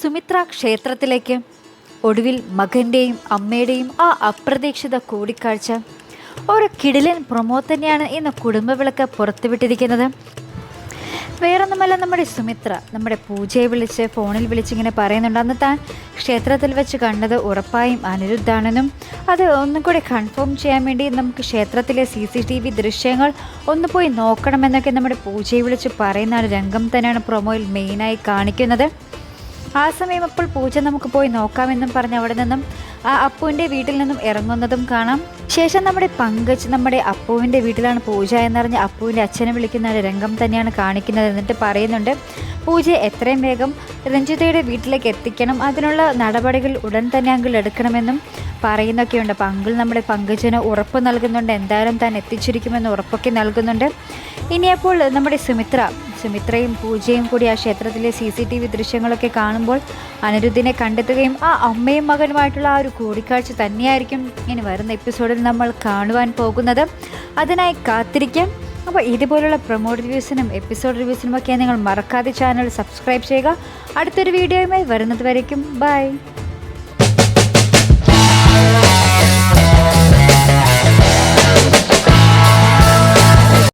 സുമിത്ര ക്ഷേത്രത്തിലേക്ക്. ഒടുവിൽ മകന്റെയും അമ്മയുടെയും ആ അപ്രതീക്ഷിത കൂടിക്കാഴ്ച. ഒരു കിടിലൻ പ്രൊമോ തന്നെയാണ് ഇന്ന് കുടുംബവിളക്ക് പുറത്തുവിട്ടിരിക്കുന്നത്. വേറൊന്നുമല്ല നമ്മുടെ സുമിത്ര നമ്മുടെ പൂജയെ വിളിച്ച് ഫോണിൽ വിളിച്ചിങ്ങനെ പറയുന്നുണ്ട്. അന്ന് താൻ ക്ഷേത്രത്തിൽ വെച്ച് കണ്ടത് ഉറപ്പായും അനിരുദ്ധാണെന്നും അത് ഒന്നും കൂടി കൺഫേം ചെയ്യാൻ വേണ്ടി നമുക്ക് ക്ഷേത്രത്തിലെ സി സി ടി വി ദൃശ്യങ്ങൾ ഒന്ന് പോയി നോക്കണമെന്നൊക്കെ നമ്മുടെ പൂജയെ വിളിച്ച് പറയുന്ന രംഗം തന്നെയാണ് പ്രൊമോയിൽ മെയിനായി കാണിക്കുന്നത്. ആ സമയം അപ്പോൾ പൂജ നമുക്ക് പോയി നോക്കാമെന്നും പറഞ്ഞ് അവിടെ നിന്നും ആ അപ്പുവിന്റെ വീട്ടിൽ നിന്നും ഇറങ്ങുന്നതും കാണാം. ശേഷം നമ്മുടെ പങ്കജ് നമ്മുടെ അപ്പുവിന്റെ വീട്ടിലാണ് പൂജ എന്നറിഞ്ഞ് അപ്പുവിന്റെ അച്ഛനെ വിളിക്കുന്ന ഒരു രംഗം തന്നെയാണ് കാണിക്കുന്നത് എന്നിട്ട് പറയുന്നുണ്ട് പൂജ എത്രയും വേഗം രഞ്ജിതയുടെ വീട്ടിലേക്ക് എത്തിക്കണം. അതിനുള്ള നടപടികൾ ഉടൻ തന്നെ അങ്കിൾ എടുക്കണമെന്നും പറയുന്നൊക്കെയുണ്ട്. അപ്പോൾ അങ്കിൾ നമ്മുടെ പങ്കജിന് ഉറപ്പ് നൽകുന്നുണ്ട്. എന്തായാലും താൻ എത്തിച്ചിരിക്കുമെന്ന് ഉറപ്പൊക്കെ നൽകുന്നുണ്ട്. ഇനിയപ്പോൾ നമ്മുടെ സുമിത്ര സുമിത്രയും പൂജയും കൂടി ആ ക്ഷേത്രത്തിലെ സി സി ടി വി ദൃശ്യങ്ങളൊക്കെ കാണുമ്പോൾ അനിരുദ്ധിനെ കണ്ടെത്തുകയും ആ അമ്മയും മകനുമായിട്ടുള്ള ആ ഒരു കൂടിക്കാഴ്ച തന്നെയായിരിക്കും ഇനി വരുന്ന എപ്പിസോഡിൽ നമ്മൾ കാണുവാൻ പോകുന്നത്. അതിനായി കാത്തിരിക്കാം. അപ്പോൾ ഇതുപോലുള്ള പ്രൊമോ റിവ്യൂസിനും എപ്പിസോഡ് റിവ്യൂസിനും ഒക്കെ നിങ്ങൾ മറക്കാതെ ചാനൽ സബ്സ്ക്രൈബ് ചെയ്യുക. അടുത്തൊരു വീഡിയോയുമായി വരുന്നത് വരയ്ക്കും. ബൈ.